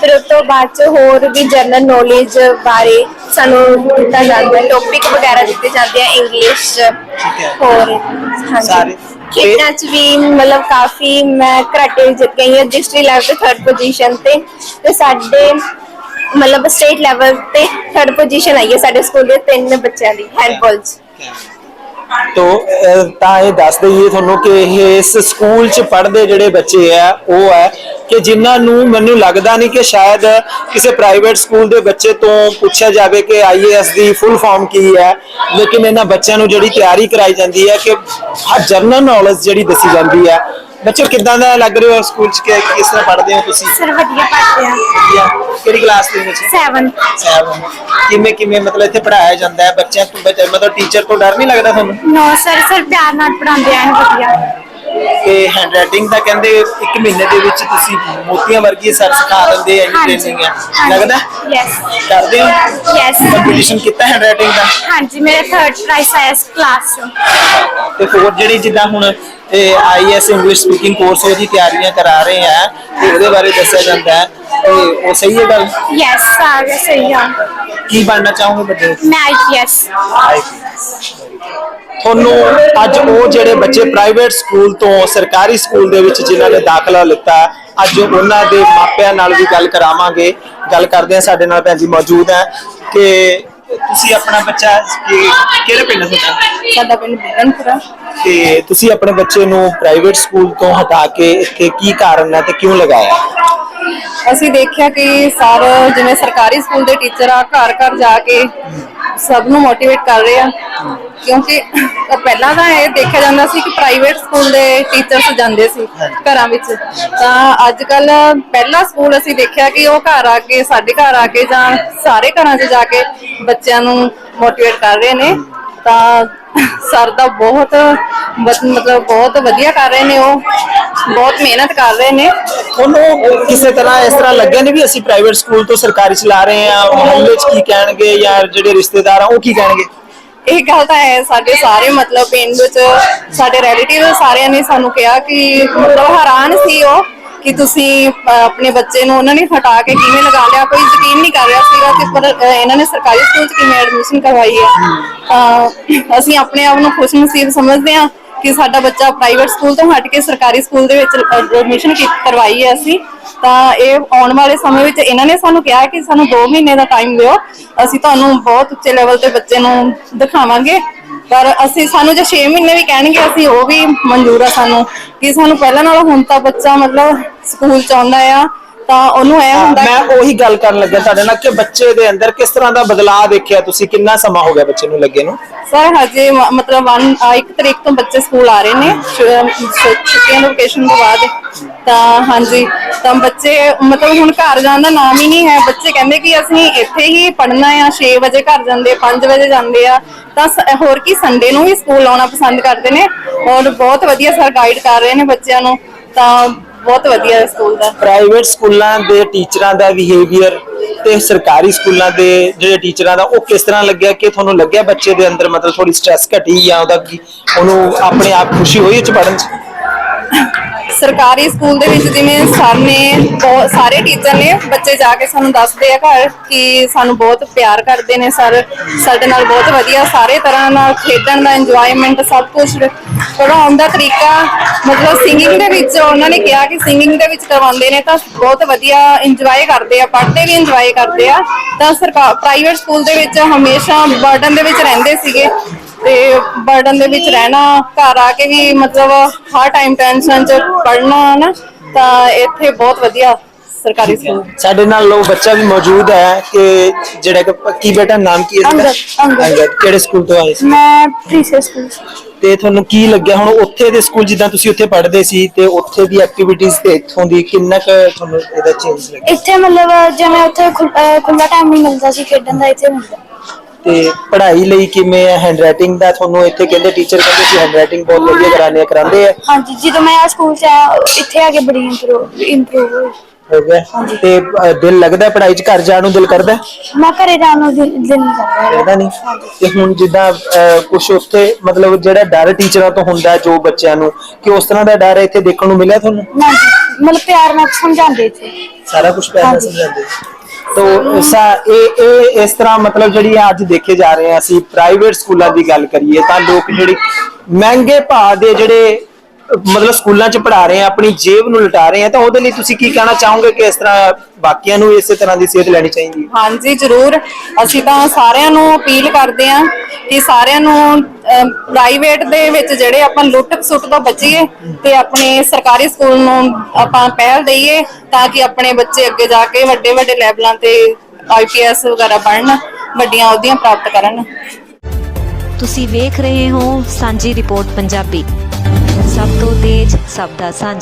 ਫਿਰ ਉਸ ਤੋਂ ਬਾਅਦ ਚ ਹੋਰ ਵੀ ਜਨਰਲ ਨੌਲੇਜ ਬਾਰੇ ਸਾਨੂੰ ਦਿੱਤਾ ਜਾਂਦਾ ਹੈ ਟੌਪਿਕ ਵਗੈਰਾ ਦਿੱਤੇ ਜਾਂਦੇ ਆ ਇੰਗਲਿਸ਼ ਚ ਹੈ। ਹੋਰ ਸਾਰੇ। ਖੇਡਾਂ ਚ ਵੀ ਮਤਲਬ ਕਾਫੀ ਮੈਂ ਕਰਾਟੇ ਜਿੱਤ ਗਈ ਹਾਂ ਡਿਸਟ੍ਰਿਕਟ ਲੈਵਲ ਤੇ ਥਰਡ ਪੋਜੀਸ਼ਨ ਤੇ ਤੇ ਸਾਡੇ ਮਤਲਬ ਸਟੇਟ ਲੈਵਲ ਤੇ ਥਰਡ ਪੋਜੀਸ਼ਨ ਆਈ ਹੈ ਸਾਡੇ ਸਕੂਲ ਦੇ ਤਿੰਨ ਬੱਚਿਆਂ ਦੀ ਹੈਂਡਬਾਲ ਚ। ਤੋ ਤਾਂ ਇਹ ਦੱਸ ਦਈਏ ਤੁਹਾਨੂੰ ਕਿ ਇਹ ਇਸ ਸਕੂਲ 'ਚ ਪੜ੍ਹਦੇ ਜਿਹੜੇ ਬੱਚੇ ਆ, ਉਹ ਹੈ ਕਿ ਜਿਨ੍ਹਾਂ ਨੂੰ ਮੈਨੂੰ ਲੱਗਦਾ ਨਹੀਂ ਕਿ ਸ਼ਾਇਦ ਕਿਸੇ ਪ੍ਰਾਈਵੇਟ ਸਕੂਲ ਦੇ ਬੱਚੇ ਤੋਂ ਪੁੱਛਿਆ ਜਾਵੇ ਕਿ ਆਈਏਐਸ ਦੀ ਫੁੱਲ ਫਾਰਮ ਕੀ ਹੈ, ਲੇਕਿਨ ਇਹਨਾਂ ਬੱਚਿਆਂ ਨੂੰ ਜਿਹੜੀ ਤਿਆਰੀ ਕਰਾਈ ਜਾਂਦੀ ਹੈ ਕਿ ਹਰ ਜਰਨਲ ਨੌਲੇਜ ਜਿਹੜੀ ਦੱਸੀ ਜਾਂਦੀ ਹੈ ਬੱਚੋ ਕਿੱਦਾਂ ਦਾ ਲੱਗ ਰਿਹਾ ਹੋ ਸਕੂਲ 'ਚ? ਕਿ ਕਿਸ ਤਰ੍ਹਾਂ ਪੜ੍ਹਦੇ ਹੋ ਤੁਸੀਂ? ਸਰ ਵਧੀਆ ਪੜ੍ਹਦੇ ਆ। ਵਧੀਆ। ਕਿਹੜੀ ਕਲਾਸ ਦੇ ਵਿੱਚ 7 ਸਾਹਿਬ ਕਿਵੇਂ ਕਿਵੇਂ ਮਤਲਬ ਇੱਥੇ ਪੜਾਇਆ ਜਾਂਦਾ ਹੈ? ਬੱਚਿਆਂ ਤੋਂ ਬੱਚੇ- ਮਤਲਬ ਟੀਚਰ ਤੋਂ ਡਰ ਨਹੀਂ ਲੱਗਦਾ ਤੁਹਾਨੂੰ? ਨੋ ਸਰ ਸਰ ਪਿਆਰ ਨਾਲ ਪੜਾਉਂਦੇ ਆ ਵਧੀਆ। ਕਿ ਹੈਂਡ ਰਾਈਟਿੰਗ ਦਾ ਕਹਿੰਦੇ ਇੱਕ ਮਹੀਨੇ ਦੇ ਵਿੱਚ ਤੁਸੀਂ ਮੋਤੀਆਂ ਵਰਗੀ ਸਰ ਸਿਖਾ ਦਿੰਦੇ ਆ ਇਹ ਟ੍ਰੇਨਿੰਗ ਹੈ ਲੱਗਦਾ? ਯੈਸ ਕਰਦੇ ਹੋ? ਯੈਸ ਕੰਪੀਟੀਸ਼ਨ ਕੀਤਾ ਹੈਂਡ ਰਾਈਟਿੰਗ ਦਾ? ਹਾਂਜੀ ਮੇਰੇ ਥਰਡ ਪ੍ਰਾਈਸ ਆਇਆ ਇਸ ਕਲਾਸ ਚ। ਤੇ ਹੋਰ ਜਿਹੜੀ ਜਿੱਦਾਂ ਹੁਣ ਇਹ ਆਈਐਸ ਇੰਗਲਿਸ਼ ਸਪੀਕਿੰਗ ਕੋਰਸ ਉਹਦੀ ਤਿਆਰੀਆਂ ਕਰਾ ਰਹੇ ਆ ਤੇ ਉਹਦੇ ਬਾਰੇ ਦੱਸਿਆ ਜਾਂਦਾ ਹੈ। ਤੇ ਉਹ ਸਹੀ ਹੈ ਗੱਲ? ਯੈਸ ਸਾਰੇ ਸਹੀ ਆ। ਕੀ ਬਣਨਾ ਚਾਹੋਗੇ ਕੇ? ਮੈਂ ਆਈਪੀਐਸ ਤੁਹਾਨੂੰ ਅੱਜ ਉਹ ਜਿਹੜੇ ਬੱਚੇ ਪ੍ਰਾਈਵੇਟ ਸਕੂਲ ਤੋਂ ਸਰਕਾਰੀ ਸਕੂਲ ਦੇ ਵਿੱਚ ਜਿਨ੍ਹਾਂ ਨੇ ਦਾਖਲਾ ਲਿੱਤਾ ਅੱਜ ਉਹਨਾਂ ਦੇ ਮਾਪਿਆਂ ਨਾਲ ਵੀ ਗੱਲ ਕਰਾਵਾਂਗੇ। ਗੱਲ ਕਰਦੇ ਆ ਸਾਡੇ ਨਾਲ ਭੈਣ ਜੀ ਮੌਜੂਦ ਹੈ। ਕਿ ਤੁਸੀਂ ਆਪਣਾ ਬੱਚਾ ਕਿ- ਕਿਹੜੇ ਪਿੰਡ ਤੋਂ ਤੁਹਾਡਾ? ਸਾਡਾ ਪਿੰਡ ਬੁਗਨਪੁਰਾ ਤੇ ਤੁਸੀਂ ਆਪਣੇ ਬੱਚੇ ਨੂੰ ਪ੍ਰਾਈਵੇਟ ਸਕੂਲ ਤੋਂ ਹਟਾ ਕੇ ਇੱਥੇ ਕੀ ਕਾਰਨ ਹੈ ਤੇ ਕਿਉਂ ਲਗਾਇਆ? ਅਸੀਂ ਦੇਖਿਆ ਕਿ ਸਰ ਜਿਵੇਂ ਸਰਕਾਰੀ ਸਕੂਲ ਦੇ ਟੀਚਰ ਆ ਘਰ ਘਰ ਜਾ ਕੇ ਸਭ ਨੂੰ ਮੋਟੀਵੇਟ ਕਰ ਰਹੇ ਆ। ਕਿਉਂਕਿ ਪਹਿਲਾਂ ਤਾਂ ਇਹ ਦੇਖਿਆ ਜਾਂਦਾ ਸੀ ਕਿ ਪ੍ਰਾਈਵੇਟ ਸਕੂਲ ਦੇ ਟੀਚਰਸ ਜਾਂਦੇ ਸੀ ਘਰਾਂ ਵਿੱਚ। ਤਾਂ ਅੱਜ ਕੱਲ ਪਹਿਲਾ ਸਕੂਲ ਅਸੀਂ ਦੇਖਿਆ ਕਿ ਉਹ ਘਰ ਆ ਕੇ ਸਾਡੇ ਘਰ ਆ ਕੇ ਜਾਂ ਸਾਰੇ ਘਰਾਂ 'ਚ ਜਾ ਕੇ ਬੱਚਿਆਂ ਨੂੰ ਮੋਟੀਵੇਟ ਕਰ ਰਹੇ ਨੇ। ਤਾਂ ਸਰ ਦਾ ਬਹੁਤ ਮਤਲਬ ਬਹੁਤ ਵਧੀਆ ਕਰ ਰਹੇ ਨੇ ਉਹ। ਬਹੁਤ ਮਿਹਨਤ ਕਰ ਰਹੇ ਨੇ। ਤੁਹਾਨੂੰ ਕਿਸੇ ਤਰ੍ਹਾਂ ਇਸ ਤਰ੍ਹਾਂ ਲੱਗਿਆ ਨਹੀਂ ਵੀ ਅਸੀਂ ਪ੍ਰਾਈਵੇਟ ਸਕੂਲ ਤੋਂ ਸਰਕਾਰੀ ਚਲਾ ਰਹੇ ਹਾਂ ਮੁਹੱਲੇ 'ਚ ਕੀ ਕਹਿਣਗੇ ਜਾਂ ਜਿਹੜੇ ਰਿਸ਼ਤੇਦਾਰ ਆ ਉਹ ਕੀ ਕਹਿਣਗੇ? ਇਹ ਗੱਲ ਤਾਂ ਹੈ, ਸਾਡੇ ਸਾਰੇ ਮਤਲਬ ਪਿੰਡ ਵਿੱਚ, ਸਾਡੇ ਰਿਲੇਟਿਵ ਸਾਰਿਆਂ ਨੇ ਸਾਨੂੰ ਕਿਹਾ ਕਿ ਮਤਲਬ ਹੈਰਾਨ ਸੀ ਉਹ ਕਿ ਤੁਸੀਂ ਆਪਣੇ ਬੱਚੇ ਨੂੰ ਉਹਨਾਂ ਨੇ ਹਟਾ ਕੇ ਕਿਵੇਂ ਲਗਾ ਲਿਆ, ਕੋਈ ਯਕੀਨ ਨਹੀਂ ਕਰ ਰਿਹਾ ਸੀਗਾ ਕਿ ਪਰ ਇਹਨਾਂ ਨੇ ਸਰਕਾਰੀ ਸਕੂਲ 'ਚ ਕਿਵੇਂ ਐਡਮਿਸ਼ਨ ਕਰਵਾਈ ਹੈ। ਤਾਂ ਅਸੀਂ ਆਪਣੇ ਆਪ ਨੂੰ ਖੁਸ਼ ਖੁਸ਼ਨਸੀਬ ਸਮਝਦੇ ਹਾਂ ਕਿ ਸਾਡਾ ਬੱਚਾ ਪ੍ਰਾਈਵੇਟ ਸਕੂਲ ਤੋਂ ਹਟ ਕੇ ਸਰਕਾਰੀ ਸਕੂਲ ਦੇ ਵਿੱਚ ਐਡਮਿਸ਼ਨ ਕਰਵਾਈ ਹੈ ਅਸੀਂ। ਤਾਂ ਇਹ ਆਉਣ ਵਾਲੇ ਸਮੇਂ ਵਿੱਚ ਇਹਨਾਂ ਨੇ ਸਾਨੂੰ ਕਿਹਾ ਕਿ ਸਾਨੂੰ 2 ਮਹੀਨੇ ਦਾ ਟਾਈਮ ਦਿਓ। ਅਸੀਂ ਤੁਹਾਨੂੰ ਬਹੁਤ ਉੱਚੇ ਲੈਵਲ ਤੇ ਬੱਚੇ ਨੂੰ ਦਿਖਾਵਾਂਗੇ। ਪਰ ਅਸੀਂ, ਸਾਨੂੰ ਜੇ 6 ਮਹੀਨੇ ਵੀ ਕਹਿਣਗੇ, ਅਸੀਂ ਉਹ ਵੀ ਮਨਜ਼ੂਰ ਆ ਸਾਨੂੰ ਕਿ ਸਾਨੂੰ ਪਹਿਲਾਂ ਨਾਲੋਂ ਹੁਣ ਤਾਂ ਬੱਚਾ ਮਤਲਬ ਸਕੂਲ ਚ ਆਉਂਦਾ ਆ। ਤਾਂ ਉਹਨੂੰ ਐ ਹੁੰਦਾ ਮੈਂ ਉਹੀ ਗੱਲ ਕਰਨ ਲੱਗਾ ਤੁਹਾਡੇ ਨਾਲ ਕਿ ਬੱਚੇ ਦੇ ਅੰਦਰ ਕਿਸ ਤਰ੍ਹਾਂ ਦਾ ਬਦਲਾਅ ਦੇਖਿਆ ਤੁਸੀਂ? ਕਿੰਨਾ ਸਮਾਂ ਹੋ ਗਿਆ ਬੱਚੇ ਨੂੰ ਲੱਗੇ ਨੂੰ? ਸਰ ਹਜੇ ਮ- ਮਤਲਬ 1 ਇੱਕ ਤਰੀਕ ਤੋਂ ਬੱਚੇ ਸਕੂਲ ਆ ਰਹੇ ਨੇ। ਛੁ- ਛੁ- ਛੁੱਟੀਆਂ ਦੇ ਵਕੇਸ਼ਨ ਤੋਂ ਬਾਅਦ। ਤਾਂ ਹਾਂਜੀ ਤਾਂ ਬੱਚੇ ਮਤਲਬ ਹੁਣ ਘਰ ਜਾਣ ਦਾ ਨਾਮ ਹੀ ਨਹੀਂ ਹੈ। ਬੱਚੇ ਕਹਿੰਦੇ ਕਿ ਅਸੀਂ ਇੱਥੇ ਹੀ ਪੜ੍ਹਨਾ ਆ 6 ਵਜੇ ਘਰ ਜਾਂਦੇ 5 ਵਜੇ ਜਾਂਦੇ ਆ। ਤਾਂ ਸ- ਹੋਰ ਕੀ ਸੰਡੇ ਨੂੰ ਵੀ ਸਕੂਲ ਆਉਣਾ ਪਸੰਦ ਕਰਦੇ ਨੇ। ਔਰ ਬਹੁਤ ਵਧੀਆ ਸਰ ਗਾਈਡ ਕਰ ਰਹੇ ਨੇ ਬੱਚਿਆਂ ਨੂੰ। ਤਾਂ ਬਹੁਤ ਵਧੀਆ ਸਕੂਲ ਦਾ। ਪ੍ਰਾਈਵੇਟ ਸਕੂਲਾਂ ਦੇ ਟੀਚਰਾਂ ਦਾ ਬਿਹੇਵੀਅਰ ਤੇ ਸਰਕਾਰੀ ਸਕੂਲਾਂ ਦੇ ਜਿਹੜੇ ਟੀਚਰਾਂ ਦਾ, ਉਹ ਕਿਸ ਤਰ੍ਹਾਂ ਲੱਗਿਆ ਕਿ ਤੁਹਾਨੂੰ ਲੱਗਿਆ ਬੱਚੇ ਦੇ ਅੰਦਰ ਮਤਲਬ ਥੋੜੀ ਸਟ੍ਰੈਸ ਘਟੀ ਜਾਂ ਉਹਦਾ ਉਹਨੂੰ ਆਪਣੇ ਆਪ ਖੁਸ਼ੀ ਹੋਈ ਚ ਪੜਨ ਚ? ਸਰਕਾਰੀ ਸਕੂਲ ਦੇ ਵਿੱਚ ਜਿਵੇਂ ਸਰ ਨੇ ਬਹੁਤ, ਸਾਰੇ ਟੀਚਰ ਨੇ ਬੱਚੇ ਜਾ ਕੇ ਸਾਨੂੰ ਦੱਸਦੇ ਆ ਘਰ ਕਿ ਸਾਨੂੰ ਬਹੁਤ ਪਿਆਰ ਕਰਦੇ ਨੇ ਸਰ, ਸਾਡੇ ਨਾਲ ਬਹੁਤ ਵਧੀਆ ਸਾਰੇ ਤਰ੍ਹਾਂ ਨਾਲ ਖੇਡਣ ਦਾ ਇੰਜੋਇਮੈਂਟ ਸਭ ਕੁਝ ਪੜਾਉਣ ਦਾ ਤਰੀਕਾ, ਮਤਲਬ ਸਿੰਗਿੰਗ ਦੇ ਵਿੱਚ ਉਹਨਾਂ ਨੇ ਕਿਹਾ ਕਿ ਸਿੰਗਿੰਗ ਦੇ ਵਿੱਚ ਕਰਵਾਉਂਦੇ ਨੇ ਤਾਂ ਬਹੁਤ ਵਧੀਆ ਇੰਜੋਏ ਕਰਦੇ ਆ, ਪੜ੍ਹਦੇ ਵੀ ਇੰਜੋਏ ਕਰਦੇ ਆ, ਤਾਂ ਸਰਕਾਰ ਪ੍ਰਾਈਵੇਟ ਸਕੂਲ ਦੇ ਵਿੱਚ ਹਮੇਸ਼ਾ ਬਰਡਨ ਦੇ ਵਿੱਚ ਰਹਿੰਦੇ ਸੀਗੇ। ਤੇ ਬਰਡਨ ਦੇ ਵਿੱਚ ਰਹਿਣਾ ਘਰ ਆ ਕੇ ਵੀ ਮਤਲਬ ਹਰ ਟਾਈਮ ਟੈਨਸ਼ਨ ਚ ਪੜਨਾ ਨਾ ਤਾਂ ਇੱਥੇ ਬਹੁਤ ਵਧੀਆ ਸਰਕਾਰੀ ਸਕੂਲ। ਸਾਡੇ ਨਾਲ ਲੋ ਬੱਚਾ ਵੀ ਮੌਜੂਦ ਹੈ ਕਿ ਜਿਹੜਾ ਕਿ ਕੀ ਬੇਟਾ ਨਾਮ ਕੀ ਹੈ? ਅੰਗਦ, ਕਿਹੜੇ ਸਕੂਲ ਤੋਂ ਆਏ ਸੀ? ਮੈਂ ਪ੍ਰੀਸੀਅਸ ਸਕੂਲ ਤੇ ਤੁਹਾਨੂੰ ਕੀ ਲੱਗਿਆ ਹੁਣ ਉੱਥੇ ਦੇ ਸਕੂਲ ਜਿੱਦਾਂ ਤੁਸੀਂ ਉੱਥੇ ਪੜ੍ਹਦੇ ਸੀ ਤੇ ਉੱਥੇ ਦੀ ਐਕਟੀਵਿਟੀਜ਼ ਤੇ ਇੱਥੋਂ ਦੀ ਕਿੰਨਾ ਕੁ ਤੁਹਾਨੂੰ ਇਹਦਾ ਚੇਂਜ ਲੱਗਿਆ? ਇੱਥੇ ਮਤਲਬ ਜਿਵੇਂ ਉੱਥੇ ਖੁੱਲਾ ਟਾਈਮ ਨਹੀਂ ਮਿਲਦਾ ਸੀ ਖੇਡਣ ਦਾ ਇੱਥੇ ਮਿਲਦਾ ਤੇ ਪੜ੍ਹਾਈ ਲਈ ਕਿਵੇਂ ਹੈ ਹੈਂਡਰਾਈਟਿੰਗ ਦਾ? ਤੁਹਾਨੂੰ ਇੱਥੇ ਕਹਿੰਦੇ ਟੀਚਰ ਕਹਿੰਦੇ ਸੀ ਹੈਂਡਰਾਈਟਿੰਗ ਬਹੁਤ ਵਧੀਆ ਕਰਾਣੇ ਕਰਾਉਂਦੇ ਆ ਹਾਂਜੀ ਜਦੋਂ ਮੈਂ ਆ ਸਕੂਲ ਚ ਆਇਆ ਇੱਥੇ ਆ ਕੇ ਬੜੀ ਇੰਪਰੂਵ ਇੰਪਰੂਵ ਹੋਈ। ਹੋ ਗਿਆ। ਤੇ ਅ, ਦਿਲ ਲੱਗਦਾ ਪੜ੍ਹਾਈ 'ਚ? ਘਰ ਜਾਣ ਨੂੰ ਦਿਲ ਕਰਦਾ ਮੈਂ ਘਰੇ ਜਾਣ ਨੂੰ ਦਿਲ ਦਿਲ ਨਹੀਂ ਕਰਦਾ। ਕਰਦਾ ਨਹੀਂ। ਤੇ ਹੁਣ ਜਿੱਦਾਂ ਕੁਝ ਉੱਥੇ ਮਤਲਬ ਜਿਹੜਾ ਡਰ ਟੀਚਰਾਂ ਤੋਂ ਹੁੰਦਾ ਜੋ ਬੱਚਿਆਂ ਨੂੰ ਕਿ ਉਸ ਤਰ੍ਹਾਂ ਦਾ ਡਰ ਇੱਥੇ ਦੇਖਣ ਨੂੰ ਮਿਲਿਆ ਤੁਹਾਨੂੰ? ਨਾ ਜੀ, ਮਤਲਬ ਪਿਆਰ ਨਾਲ ਸਮਝਾਉਂਦੇ ਇੱਥੇ। ਸਾਰਾ ਕੁਝ ਪਹਿਲਾਂ ਸਮਝਾਉਂਦੇ। ਤੋ ਸਾ ਇਹ ਇਹ ਇਸ ਤਰ੍ਹਾਂ ਮਤਲਬ ਜਿਹੜੀ ਅੱਜ ਦੇਖੇ ਜਾ ਰਹੇ ਆ ਅਸੀਂ ਪ੍ਰਾਈਵੇਟ ਸਕੂਲਾਂ ਦੀ ਗੱਲ ਕਰੀਏ ਤਾਂ ਲੋਕ ਜਿਹੜੇ ਮਹਿੰਗੇ ਭਾਅ ਦੇ ਜਿਹੜੇ ਮਤਲਬ ਸਕੂਲਾਂ 'ਚ ਪੜ੍ਹਾ ਰਹੇ ਆ ਆਪਣੀ ਜੇਬ ਨੂੰ ਲਟਾ ਰਹੇ ਆ ਤਾਂ ਉਹਦੇ ਲਈ ਤੁਸੀਂ ਕੀ ਕਹਿਣਾ ਚਾਹੋਗੇ ਕਿ ਇਸ ਤਰ੍ਹਾਂ ਬਾਕੀਆਂ ਨੂੰ ਇਸੇ ਤਰ੍ਹਾਂ ਦੀ ਸੇਧ ਲੈਣੀ ਚਾਹੀਦੀ ਹੈ? ਹਾਂਜੀ ਜ਼ਰੂਰ। ਅਸੀਂ ਤਾਂ ਸਾਰਿਆਂ ਨੂੰ ਅਪੀਲ ਕਰਦੇ ਹਾਂ ਕਿ ਸਾਰਿਆਂ ਨੂੰ ਪ੍ਰਾਈਵੇਟ ਦੇ ਵਿੱਚ ਜਿਹੜੇ ਆਪਾਂ ਲੁੱਟ ਖਸੁੱਟ ਤੋਂ ਬਚੀਏ ਤੇ ਆਪਣੇ ਸਰਕਾਰੀ ਸਕੂਲ ਨੂੰ ਆਪਾਂ ਪਹਿਲ ਦਈਏ ਤਾਂ ਕਿ ਆਪਣੇ ਬੱਚੇ ਅੱਗੇ ਜਾ ਕੇ ਵੱਡੇ ਵੱਡੇ ਲੈਵਲਾਂ ਤੇ ਆਈਪੀਐਸ ਵਗੈਰਾ ਬਣਨ ਵੱਡੀਆਂ ਅਹੁਦਿਆਂ ਪ੍ਰਾਪਤ ਕਰਨ। ਤੁਸੀਂ ਵੇਖ ਰਹੇ ਹੋ ਸਾਂਝੀ ਰਿਪੋਰਟ ਪੰਜਾਬੀ। ਤੋਂ ਤੇਜ਼ ਸਭ ਦਾ ਸਾਂਝਾ।